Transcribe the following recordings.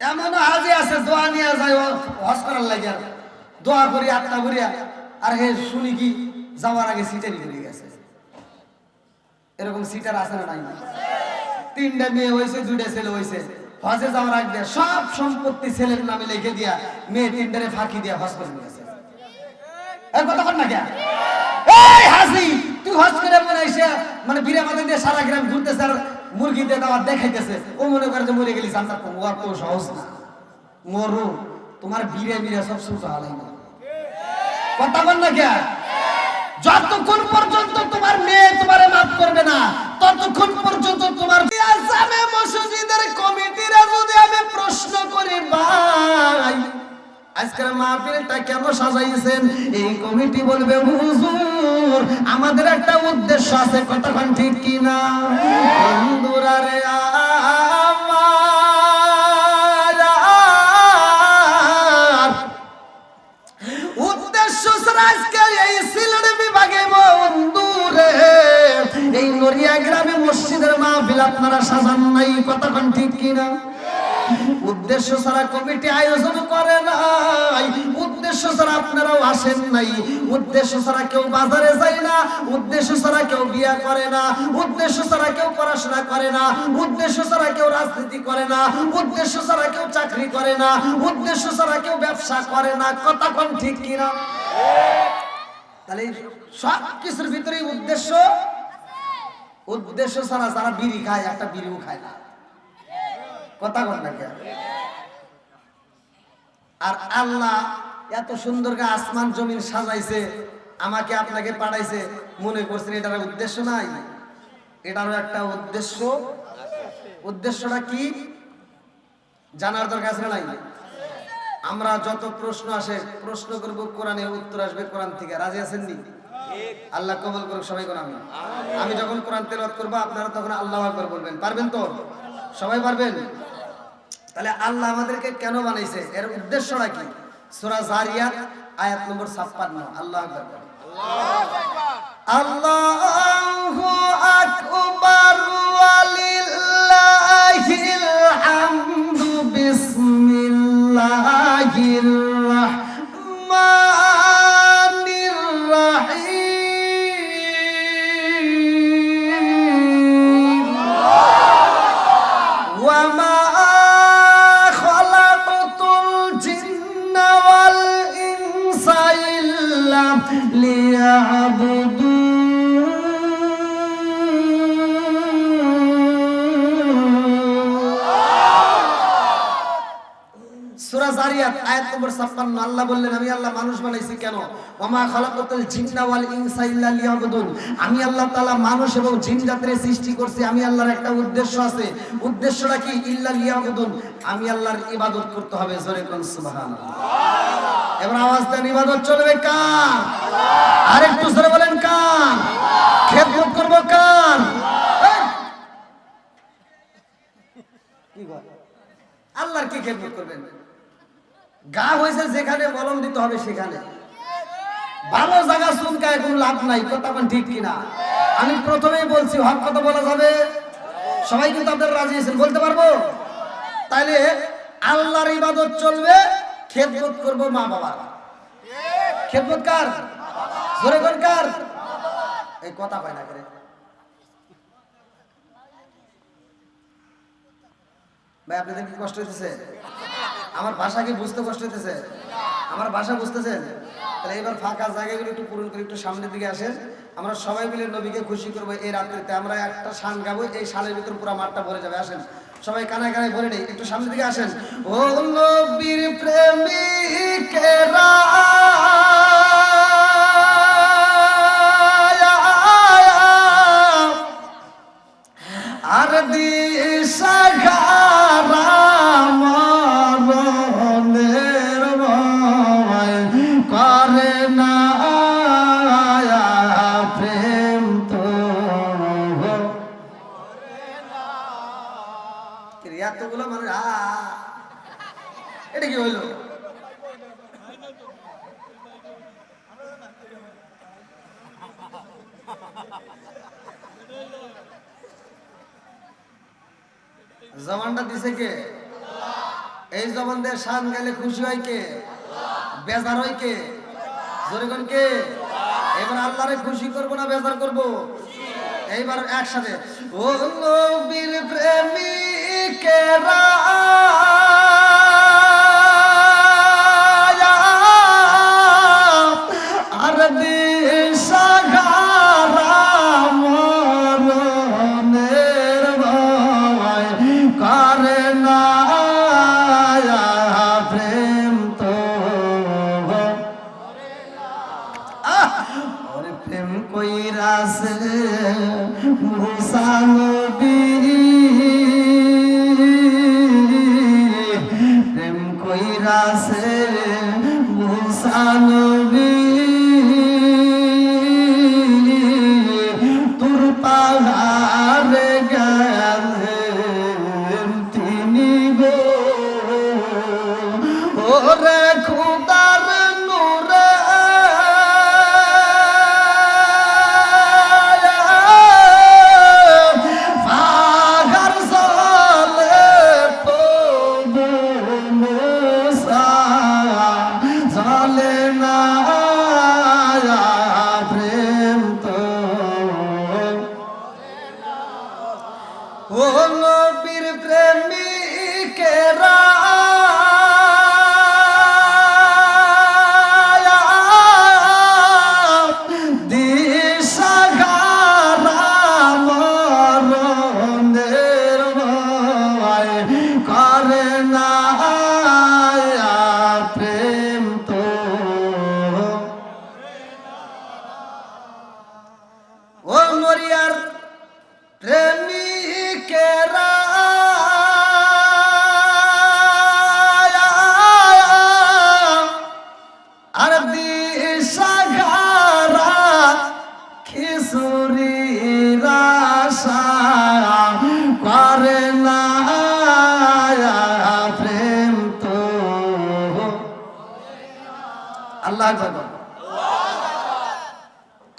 এমন হাজি আছে, দোয়া নিয়ে যায় দোয়া করি, আত্মা করিয়া আর। হে, শুনি কি, যাওয়ার আগে গেছে। এরকম সিটার আছে না নাই? তিনটা মেয়ে হয়েছে দুইটা ছেলে হয়েছে হজে যাওয়ার আগে সব সম্পত্তি ছেলের নামে লিখে দিয়া, মেয়ে তিনটারে ফাঁকি দিয়া কর না এই হাসি, তুই হজ করে মনে এসে মানে বিরা মাথা দিয়ে সারা গ্রাম ঘুরতেছে আর মুরগি দিয়ে দাওয়াত দেখাইতেছে। ও মনে করে যে মরে গেলি জান্নাত পাবো আর তো সহজ না। মরু, তোমার বিরে বিরে সব সুতো হালাই না। কথা বল না কে? যতক্ষণ পর্যন্ত তোমার মেয়ে তোমারে মাফ করবে না, ততক্ষণ পর্যন্ত তোমার আসামে মসজিদের কমিটিরা যদি আমি প্রশ্ন করি, ভাই আজকের মাহফিলটা কেন সাজাইছেন? এই কমিটি বলবে, হুজুর, আমাদের একটা উদ্দেশ্য আছে। কতক্ষণ ঠিক কিনা? বন্ধুরা রে উদ্দেশ্য এই এই আপনারা সাজান নাই। কতক্ষণ ঠিক কিনা? উদ্দেশ্য ছাড়া কমিটি আয়োজন করে নাই। উদ্দেশ্য ছাড়া আপনারাও আসেন নাই। উদ্দেশ্য ছাড়া কেউ বাজারে যায় না। উদ্দেশ্য ছাড়া কেউ বিয়া করে না। উদ্দেশ্য ছাড়া কেউ পড়াশোনা করে না। উদ্দেশ্য ছাড়া কেউ রাজনীতি করে না। উদ্দেশ্য ছাড়া কেউ চাকরি করে না। উদ্দেশ্য ছাড়া কেউ ব্যবসা করে না। কোন ঠিক কিনা? তাহলে সব কিছুর ভিতরে উদ্দেশ্য? উদ্দেশ্য ছাড়া যারা বিড়ি খায়, একটা বিড়িও খায় না। কথা কন না? আর আল্লাহ এত সুন্দর আসমান, জমিন সাজাইছে, আমাকে আপনাকে পাঠাইছে। মনে করছেন এটার উদ্দেশ্য নাই? এটারও একটা উদ্দেশ্য। উদ্দেশ্যটা কি? জানার দরকার আছে নাই? আমরা যত প্রশ্ন আসে, প্রশ্ন করব, কোরআনের উত্তর আসবে কোরআন থেকে। রাজি আছেন নি? আল্লাহ কবল করুক, সবাই কোন আমি আমি যখন কোরআন তেলাওয়াত করব, আপনারা তখন আল্লাহ আকবার বলবেন। পারবেন তো? সবাই পারবেন? তাহলে আল্লাহ আমাদেরকে কেন বানাইছে? এর উদ্দেশ্যটা কি? সুরা জারিয়াত, আয়াত নম্বর 56 আল্লাহ বলেন। আল্লাহু আকবার, ওয়ালিল্লাহিল হামদু বিসমিল্লাহির নম্বর 56 আল্লাহ বললেন, আমি আল্লাহ মানুষ বানাইছি কেন? ওমা খালাকাতুল জিন্না ওয়াল ইনসা ইল্লা লিয়াবুদুন। আমি আল্লাহ তাআলা মানুষ এবং জিন জাতির সৃষ্টি করছি, আমি আল্লাহর একটা উদ্দেশ্য আছে। উদ্দেশ্যটা কি? ইল্লা লিয়াবুদুন। আমি আল্লাহর ইবাদত করতে হবে। জোরে কোন, সুবহানাল্লাহ। এবার আওয়াজ দেন, ইবাদত চলবে কার? আরেকটু জোরে বলেন, কার? খেদমত করব কার! আল্লাহর কি খেদমত করবেন? গা হয়েছে যেখানে, মলম দিতে হবে সেখানে। ভালো জায়গা চুনকায় কোনো লাভ নাই, কথা ঠিক কিনা? আমি প্রথমেই বলছি, হক কথা বলা যাবে। সবাই কিন্তু আপনারা রাজি আছেন, বলতে পারব? তাইলে আল্লাহর ইবাদত চলবে, খেদমত করব মা বাবার। খেদমত কার? জোরে কোন কার? এই কথা কয় না করে। ভাই, আপনাদের কি কষ্ট হইতেছে? আমার ভাষা কি বুঝতে কষ্ট হইতেছে? আমার ভাষা বুঝতেছেন? তাহলে এবার ফাঁকা জায়গাগুলো একটু পূরণ করে একটু সামনের দিকে আসেন। আমরা সবাই মিলে নবীকে খুশি করব এই রাত্রিতে। আমরা একটা শান গাবো, এই শানের ভিতর পুরো মাঠটা ভরে যাবে। আসেন। সবাই কানায় কানায় ভরে নেই। একটু সামনের দিকে আসেন। ও নবীর প্রেমিকেরা। জবানটা দিছে কে? এই জবান দিয়ে শান গেলে খুশি হয় কে? বেজার হয় কে? জোরে কে? এবার আল্লাহরে খুশি করব না বেজার করব? এইবার একসাথে। ও নবীর প্রেমিকেরা।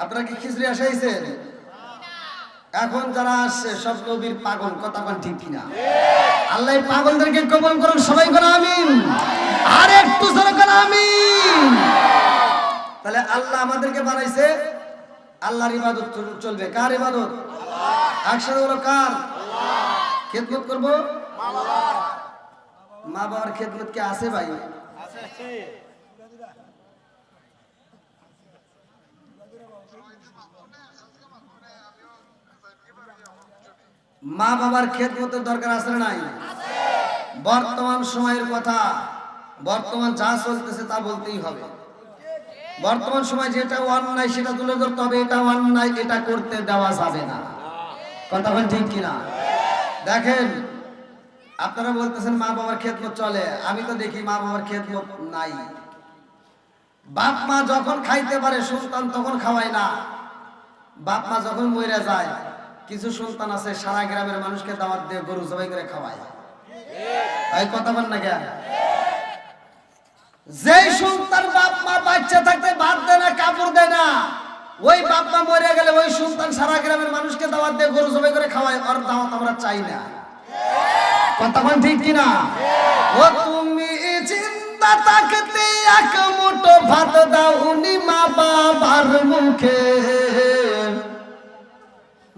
আপনারা কি খিচড়ি আসাইছেন? এখন যারা আসছে, সব নবীর পাগল, কথা কোন ঠিক কিনা? আল্লাহ পাগলদেরকে কবল করুন, সবাই কোন আমিন। আর একটু জোরে আমিন। তাহলে আল্লাহ আমাদেরকে বানাইছে, আল্লাহর ইবাদত চলবে। কার ইবাদত? একসাথে বলো কার? খেদমত করব? মা বাবার খেদমত কে আছে ভাই? মা বাবার খেদমতের দরকার আছে নাই? বর্তমান সময়ের কথা, বর্তমান যা চলতেছে তা বলতেই হবে। বর্তমান সময় যেটা অন্যায়, সেটা তুলে ধরতে হবে। এটা অন্যায়, এটা করতে দেওয়া যাবে না। কথা বল ঠিক কিনা? দেখেন, আপনারা বলতেছেন মা বাবার খেদমত চলে। আমি তো দেখি মা বাবার খেদমত নাই। বাপ মা যখন খাইতে পারে, সন্তান তখন খাওয়ায় না। বাপ মা যখন মরে যায় কিছু সন্তান আছে, সারা গ্রামের মানুষকে দাওয়াত দিয়ে গরু জবাই করে খাওয়ায়। এই কথা বল না কেন? যেই সন্তান বাপ মা বাচ্চা থাকতে ভাত দেয় না, কাপড় দেয় না, ওই বাপ মা মরে গেলে ওই সন্তান সারা গ্রামের মানুষকে দাওয়াত দিয়ে গরু জবাই করে খাওয়ায়, ওর দাওয়াত আমরা চাই না। কথা বল ঠিক কিনা? ও তুমি চিন্তা থাকতে এক মুঠো ভাত দাও উনি মা বাবার মুখে।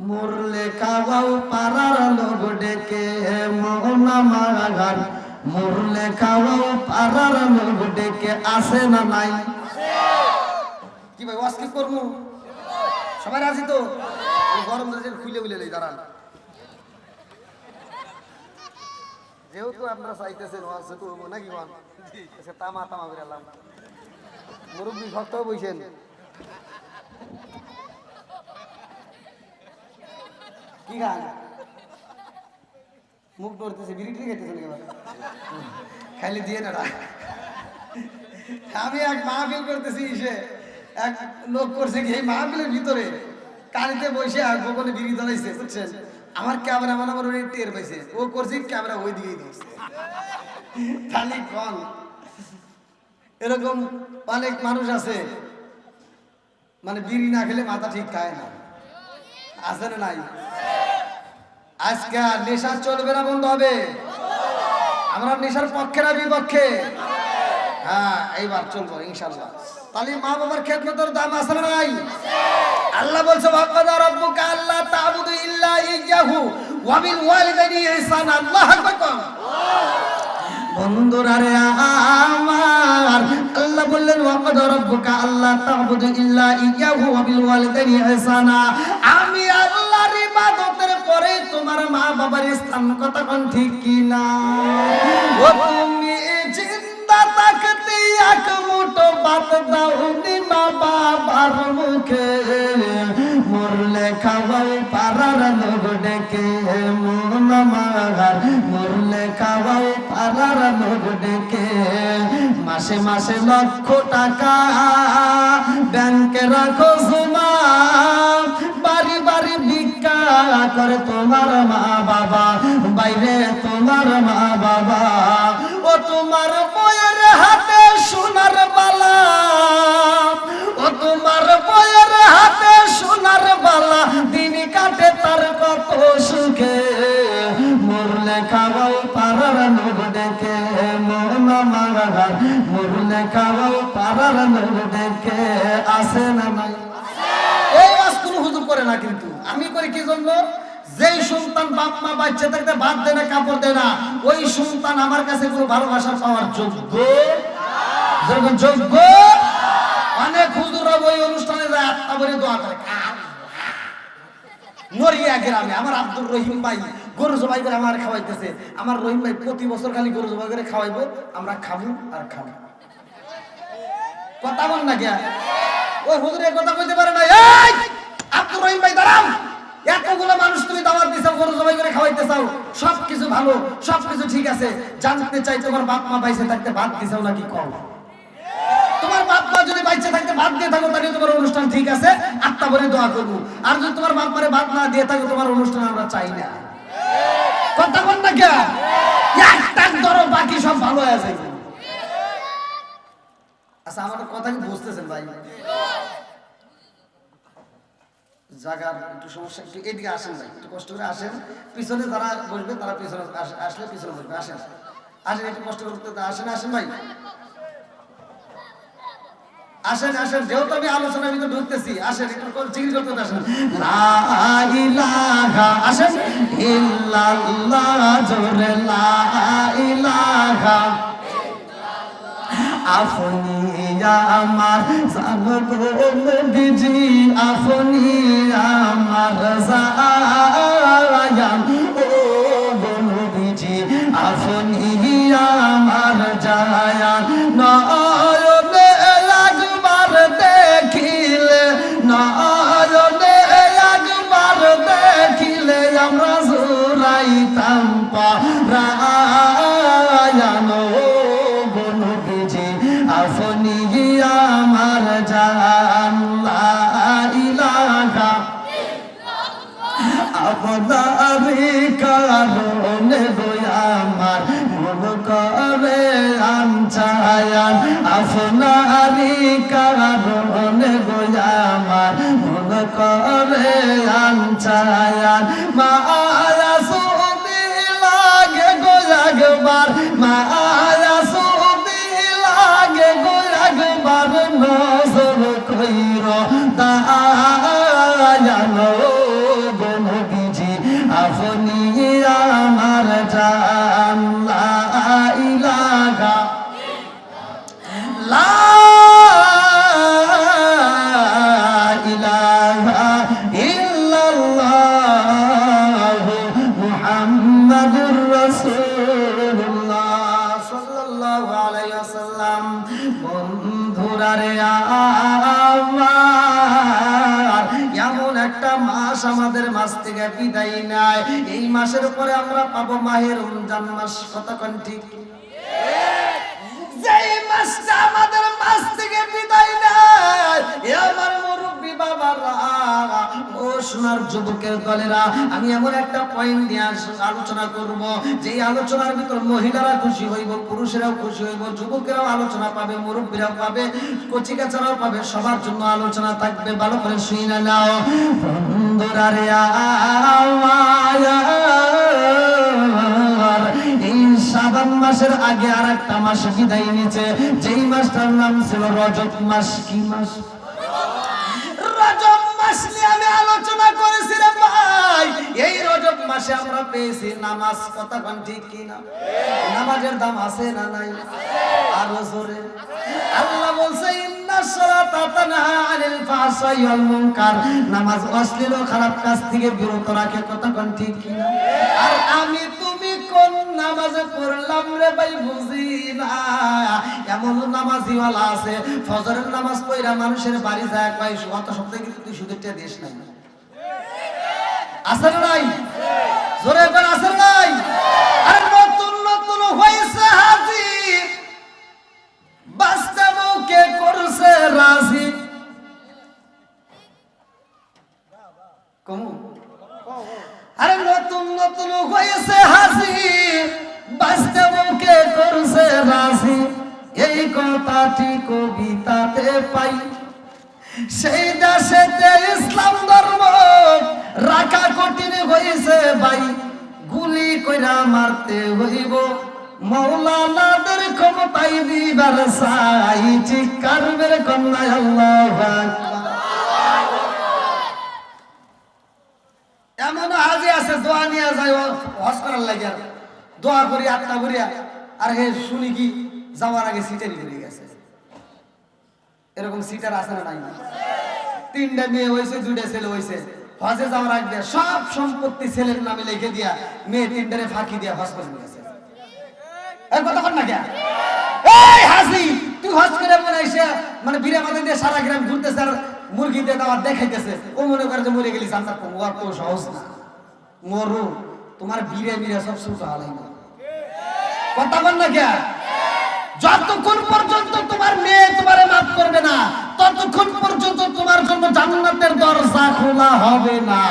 মুরলে খাওয়াও পাড়ার লোক ডেকে মোহনা মাঘার মুরলে খাওয়াও পাড়ার লোক ডেকে আসে না নাই। কি ভাই ওয়াজ কি করব সবাই রাজি তো? গরম ধরে খুলে খুলে নেই দাঁড়ান। যেহেতু আপনারা চাইতেছেন ওয়াজ করব নাকি বল আচ্ছা, তামা তামা করে এলাম মুরব্বী ভক্ত বইছেন কি গান? মুখ ধরতেছে বিড়ি টিড়ি খেতেছে নাকি খাইলে দিয়ে না আমি এক মাহফিল করতেছি এসে এক লোক করছে কি, এই মাহফিলের ভিতরে কানিতে বসে গোপনে বিড়ি ধরাইছে বুঝছেন? আমার ক্যামেরা মানে আমার টের পাইছে। ও করছে, ক্যামেরা ওই দিকেই ধরছে। খালি কন এরকম অনেক মানুষ আছে মানে বিড়ি না খেলে মাথা ঠিক খায় না। আছে না নাই? আজকে আর নেশা চলবে না বন্ধ হবে। আমরা নেশার পক্ষে না বিপক্ষে? হ্যাঁ এইবার চলবো ইনশাল্লাহ তাহলে মা বাবার দাম নাই? আল্লাহ বলছে, ওয়াকাদা রাব্বুকা আল্লা তা'বুদু ইল্লা ইয়াহু ওয়া ওয়ালিদাইনি ইহসানা। আল্লাহু আকবার। বন্ধুরা রে আমার, আল্লাহ বললেন, ওয়াকাদ রাব্বুকা আল্লাহ তা'বুদু ইল্লা ইয়াহু ওয়ালিদাইনি ইহসানা। আমি আল্লাহর ইবাদতের পরে তোমার মা বাবার স্থান কথা কোন ঠিক কি না ও তুমি জিন্দা থাকতে এক মুঠো ভাত দাও নি মা বাবার মুখে। মরলে খাওয়াই পারার লোক ডেকে, মন মাগার মরলে খাওয়াই পারার লোক ডেকে। মাসে মাসে লক্ষ টাকা ব্যাংকে রাখো জমা বাড়ি বাড়ি করে তোমার মা বাবা, বাইরে তোমার মা বাবা। ও তোমার বইয়ের হাতে সোনার বালা, ও তোমার বইয়ের হাতে সোনার বালা, দিন কাটে তার কত সুখে। মরলে খাওয়াও পারার লোক ডেকে মন মারার মরলে খাওয়াও পারার লোক ডেকে আসে না নাই এই ওয়াজ কোনো হুজুর করে না কিন্তু। আমি করি কি জন্য? যেই সন্তান বাপ মা বাচ্চা থাকতে ভাত দেয় না, কাপড় দেয় না, ওই সন্তান আমার কাছে কোনো ভালোবাসা পাওয়ার যোগ্য? যোগ্য? অনেক হুজুরা ওই অনুষ্ঠানে যায়, আত্মা বলে দোয়া করে নড়িয়া গ্রামে, আমার আব্দুর রহিম ভাই গরু জবাই করে আমার খাওয়াইতেছে। আমার রহিম ভাই প্রতি বছর খালি গরু জবাই করে খাওয়াইবো, আমরা খাব আর খাব। কথা বল না কে? ওই হুজুরে কথা বলতে পারে না অনুষ্ঠান ঠিক আছে। আত্মা বলে দোয়া করব। আর যদি তোমার বাপ মারে ভাত না দিয়ে থাকো, তোমার অনুষ্ঠান আমরা চাই না। কথা বল না কে ধরো, বাকি সব ভালো হয়ে যাবে। আচ্ছা আমার কথা কি বুঝতেছেন ভাই? জায়গার একটু সমস্যা, একটু এদিকে আসেন ভাই, একটু কষ্ট করে আসেন। পিছনে যারা বসবে তারা পিছনে আসলে পিছনে বসবে, আসেন। আসেন, একটু কষ্ট করতে আসেন আসেন ভাই। আসেন আসেন, যেহেতু আমি আলোচনার ভিতরে ঢুকতেছি, আসেন, একটু জিজ্ঞেস করতে আসেন। আসেন। জোরে আপনি আমার জানবি আপনি আমার জায়ান গোয়াগবার মায়া আমরা পাবো মাহের রমজান মাস কতক্ষণ ঠিক। যেই মাসটা আমাদের মাস থেকে বিদায় নেয় আমার মুরব্বী বাবারা সোনার যুবকের দলেরা, আমি এমন একটা পয়েন্ট নিয়ে আলোচনা করব, যেই আলোচনার ভিতর মহিলারা খুশি হইব, পুরুষেরাও খুশি হইব, যুবকেরাও আলোচনা পাবে, মুরব্বীরাও পাবে, কচিকাচারাও পাবে, সবার জন্য আলোচনা থাকবে, ভালো করে শুনে নাও। বন্ধুরা রে শ্রাবণ মাসের আগে আর একটা মাস বিদায় নিচে যেই মাসটার নাম ছিল রজব মাস কি মাস? রজব মাস নিয়ে আমি আলোচনা করেছি রে ভাই। এই রজব মাসে আমরা পেয়েছি নামাজ কথা কোন ঠিক কি না? নামাজের দাম আছে না নাই? আরও জোরে। আল্লাহ বলছে নামাজ অশ্লীল খারাপ কাজ থেকে বিরত রাখে কথা কোন ঠিক কি না? আর আমি কোন নামাজে পড়লাম রে ভাই, বুঝি না। এমন নামাজিওয়ালা আছে, ফজরের নামাজ পড়া মানুষের বাড়ি যায় কয় গত সপ্তাহে কিন্তু তুই সুদেরটা দিস নাই। আছে নাই? জোরে একবার আছে নাই? আরে নতুন নতুন হয়েছে হাজির বাস্তবকে করছে রাজি। কমু। আরে নতুন নতুন হয়েছে হাসি বাস্তবকে করছে রাজি। এই কথাটি কবিতাতে পাই। সেই দেশেতে ইসলাম ধর্ম রাখা কঠিন হয়েছে ভাই। গুলি কইরা মারতে হইব। মৌলানাদের ক্ষমতাই দিবার সাই ঠিক কারবের কন্যা আল্লাহ এমন হাজি আছে, দোয়া নিয়ে যায় হস করার লাগে আর দোয়া করি আটটা করিয়া। আর হে, শুনি কি, যাওয়ার আগে সিটারি করে গেছে। এরকম সিটার আছে না নাই? তিনটা মেয়ে হয়েছে, দুইটা ছেলে হয়েছে। হজে যাওয়ার আগে সব সম্পত্তি ছেলের নামে লিখে দিয়া মেয়ে তিনটারে ফাঁকি দিয়া হজ করে গেছে। কথা কর না কে হাসি তুই হজ করে মনে মানে বিরা মাথা দিয়ে সারা গ্রাম ঘুরতেছে আর মুরগি দিয়ে দাওয়ার দেখাইতেছে। ও মনে করে যে মরে গেলি, জান্নাত পাবো। আর তো সহজ না মরু, তোমার বিরে বিরে সব সুখ হালাই না কথা বল না কে যতক্ষণ পর্যন্ত তোমার মেয়ে তোমারে মাফ করবে না, ততক্ষণ পর্যন্ত তোমার জন্য জান্নাতের দরজা খোলা হবে না।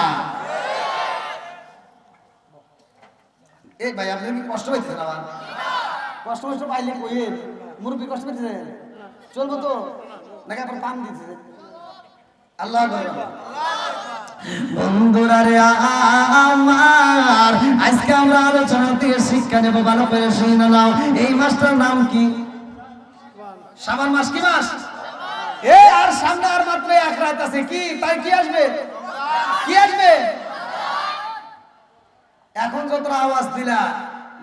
এই ভাই, আপনি কি কষ্ট পাইতেছেন আবার কষ্ট কষ্ট পাইলে কইয়ে মুরব্বী কষ্ট পাইতেছেন? চলবো তো? নাকি আপনার পান দিতেছে? আল্লাহ আমার আলোচনা এই নাম কি? মাস কি আর সামনে আর মাত্র এক রাত আছে। কি? তাই কি আসবে? কি আসবে? এখন যত আওয়াজ দিলা,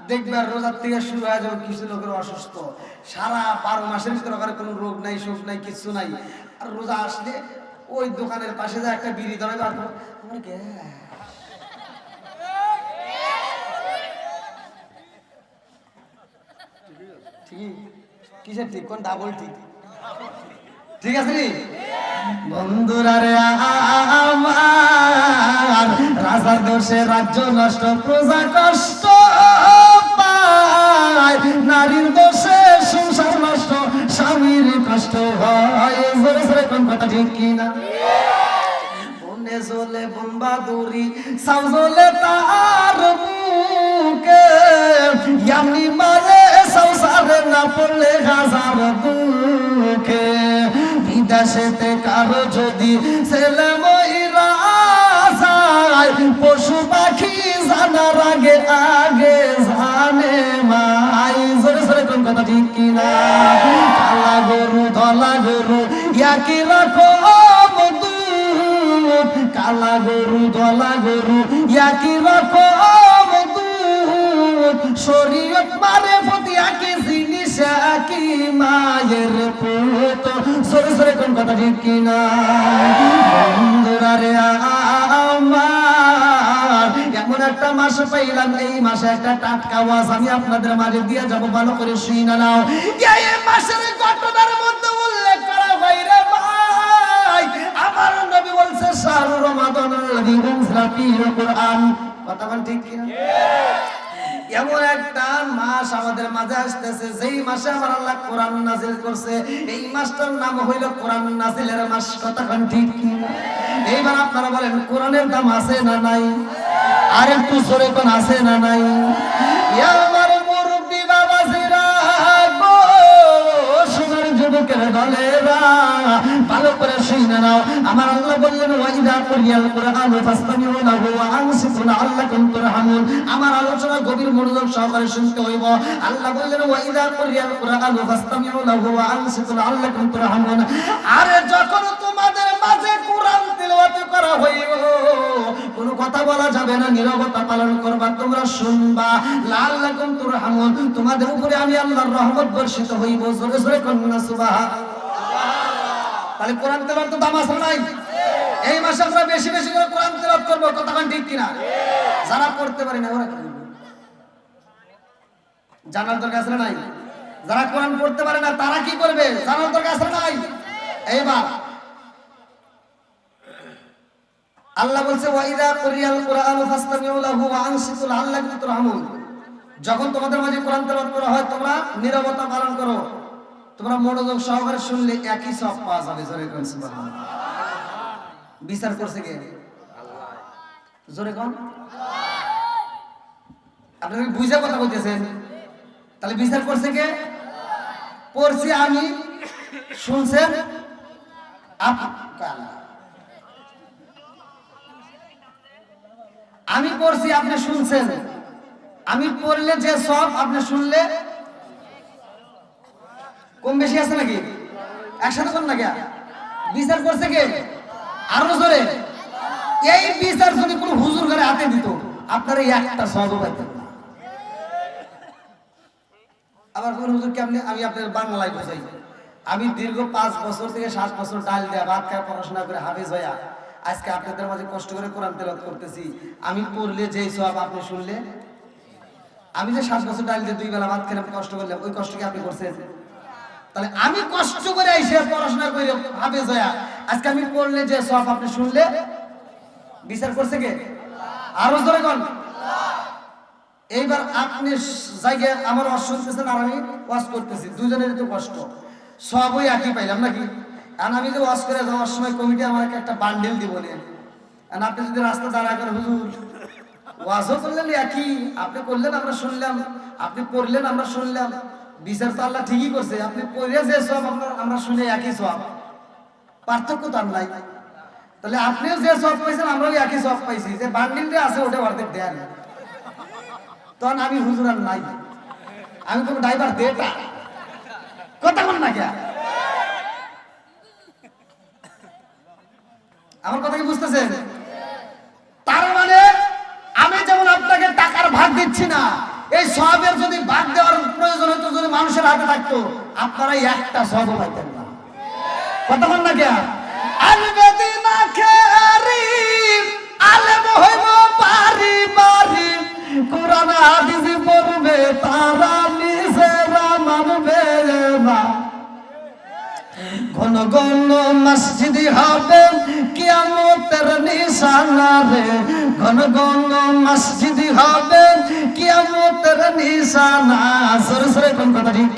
দেখবে রোজার থেকে শুরু হয়ে যাবে কিছু লোকের অসুস্থ। সারা বারো মাসের ভিতরে কোনো রোগ নাই, শোক নাই, কিছু নাই। আর রোজা আসলে ওই দোকানের পাশে যা একটা বিড়ি গ্যাস। ঠিকই কিসের ঠিক? আছে আমার রাজার দোষে রাজ্য নষ্ট, প্রজা কষ্ট নারীর দোষে সংসার নষ্ট, স্বামীর কষ্ট হয়। জোরে জোরে কোন কথা ঠিক কিনা? বনে জলে বোম্বাদুরি সাউজলে তার বুকে। ইয়ামি মারে সংসারে না পড়লে হাজার দুঃখে। বিদেশেতে কারও যদি ছেলে মহিলা পশু পাখি জানার আগে আগে জানে মাই। জোরে জোরে কোন কথা ঠিক কিনা? কালা গরু, ধলা গরু একই রকম কালা গরু ধলা গরু একই রকম শরীয়ত মানে প্রতি একই জিনিস একই মায়ের পুত। সরে সরে কোন কথা ঠিক কিনা? বন্ধুরা রে আমার, এমন একটা মাস পাইলাম, এই মাসে একটা টাটকা ওয়াজ আমি আপনাদের মাঝে দিয়ে যাব, ভালো করে শুই না নাও। এই মাসের রমাদান আল্লাযী উনজিলা ফীহিল কুরআন। কথা বল ঠিক কিনা? এমন একটা মাস আমাদের মাঝে আসতেছে, যেই মাসে আমার আল্লাহ কোরআন নাজিল করছে, এই মাসটার নাম হইল কোরআন নাজিলের মাস। কতক্ষণ ঠিক এইবার আপনারা বলেন, কোরআনের দাম আছে না নাই? আর একটু সরে কোন আছে না নাই? আমার মুরব্বি বাবাজিরা গো, সোনার যুবকের দলেরা, ভালো করে আমার আলোচনা গভীর মনোযোগ সহকারে শুনতে হইব। আল্লাহ বললেন আরে, যখন তোমাদের মাঝে কোরআন করা হইব কথা বলা যাবে না, নীরবতা পালন করবা, তোমরা শুনবা। তোমাদের উপরে আমি আল্লাহর রহমত বর্ষিত হইব। জোরে জোরে কন্যা সুবহান তাহলে কোরআন তেলাওয়াত তো দাম না নাই। এই মাসে আমরা বেশি বেশি করে কোরআন তেলাওয়াত করব কতক্ষণ ঠিক কিনা? যারা পড়তে পারে না, ওরা? জানার দরকার না নাই? যারা কোরআন পড়তে পারে না, তারা কি করবে? জানার দরকার না নাই? এইবার। আল্লাহ বলছে, ওয়াইদা কুরিয়াল কুরআন ফাসতামিউ লাহু ওয়া আনসিতু লাআল্লাকুম তুরহামুন। যখন তোমাদের মাঝে কোরআন তেলাওয়াত করা হয়, তোমরা নীরবতা পালন করো। তোমরা মনোযোগ সহকারে শুনলে একই সব পাওয়া যাবে। জোরে কোন বিচার করছে কে? জোরে কোন? আপনারা বুঝে কথা বলতেছেন? তাহলে বিচার করছে কে? পড়ছি আমি। শুনছেন। আমি পড়ছি আপনি শুনছেন। আমি পড়লে যে সব আপনি শুনলে কম বেশি আছে নাকি? একসাথে কর না কে বিচার করছে কে? আরও জোরে। এই বিচার যদি কোনো হুজুর ঘরে হাতে দিত, আপনারা এই একটা সহজ পাইতেন আবার কোন হুজুর, কেমনে? আমি আপনার বাংলায় বোঝাই। আমি দীর্ঘ পাঁচ বছর থেকে সাত বছর ডাল দেয়া, ভাত খায় পড়াশোনা করে হাফেজ হইয়া আজকে আপনাদের মাঝে কষ্ট করে কোরআন তেলাওয়াত করতেছি। আমি পড়লে যেই সব আপনি শুনলে, আমি যে সাত বছর ডাল দিয়ে দুই বেলা ভাত খেলাম, কষ্ট করলাম, ওই কষ্ট কি আপনি করছেন? তাহলে আমি কষ্ট করে আইসে পড়াশোনা করে, হাফেজ হইয়া। আজকে আমি পড়লে যে সব আপনি শুনলে, বিচার করছে কে? আরও জোরে কোন। এইবার আপনি জায়গায় আমার শুনতেছেন আর আমি ওয়াজ করতেছি দুজনের তো কষ্ট। সবই একই পাইলাম নাকি? আর আমি যে ওয়াজ করে যাওয়ার সময় কমিটি আমাকে একটা বান্ডেল দিব নে। আর আপনি যদি রাস্তা দাঁড়া করে হুজুর, ওয়াজও করলেন একই, আপনি করলেন, আমরা শুনলাম। আপনি পড়লেন, আমরা শুনলাম। বিচার তো আল্লাহ ঠিকই করছে। আপনি যে সব আমরা শুনে একই সব। পার্থক্য তার নাই। তাহলে আপনিও যে সব পাইছেন, আমরাও একই সব পাইছি। যে বান্ডিলটা আছে, ওটা অর্ধেক দেন। তখন আমি হুজুর আর নাই। আমি তো ড্রাইভার দেটা কথা বল না কে আমার কথা কি বুঝতেছেন? তার মানে আমি যেমন আপনাকে টাকার ভাগ দিচ্ছি না, এই সবের যদি ভাগ যদি মানুষের হাতে থাকতো, আপনারা একটা সব পাইতেন না। কথা বল না কে আলবেদিনা খেরি আলেম হইব পারি পারি কোরআন হাদিস পড়বে তারা ঘন ঘন মসজিদ হবে কিয়ামতের নিশানা রে। ঘন ঘন মসজিদ হবে কিয়ামতের নিশানা। সরে সরে কোন কথা ঠিক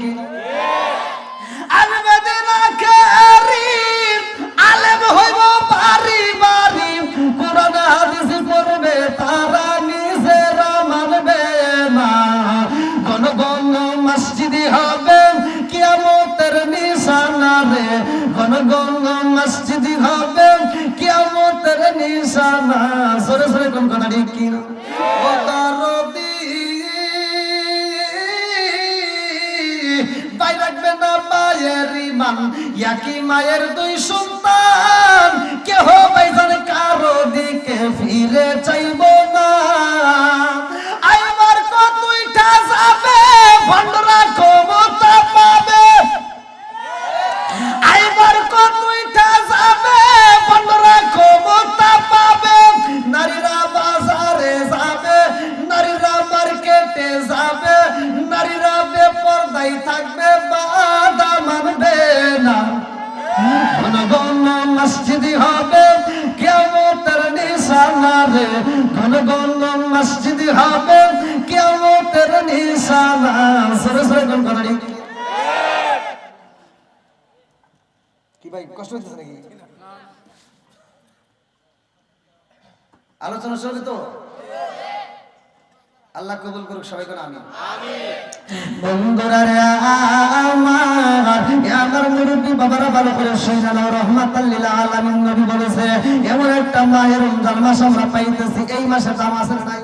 ইয়াকি মায়ের দুই সন্তান কেহ ভাইজান কারও দিকে ফিরে চাইব? কেমতের মসজিদ হবে, কিয়ামতের নিশানা। সরে সরে কি ভাই, কষ্ট হইতেছে নাকি? আলোচনা চলবে তো? আল্লাহ কবুল করুক, সবাই করে আমি আমার মুরব্বী বাবারা ভালো করে নাও রহমাতাল্লিল আলামিন। নবী বলেছে, এমন একটা মায়ের রমজান মাস আমরা পাইতেছি, এই মাসে দাম আছে নাই?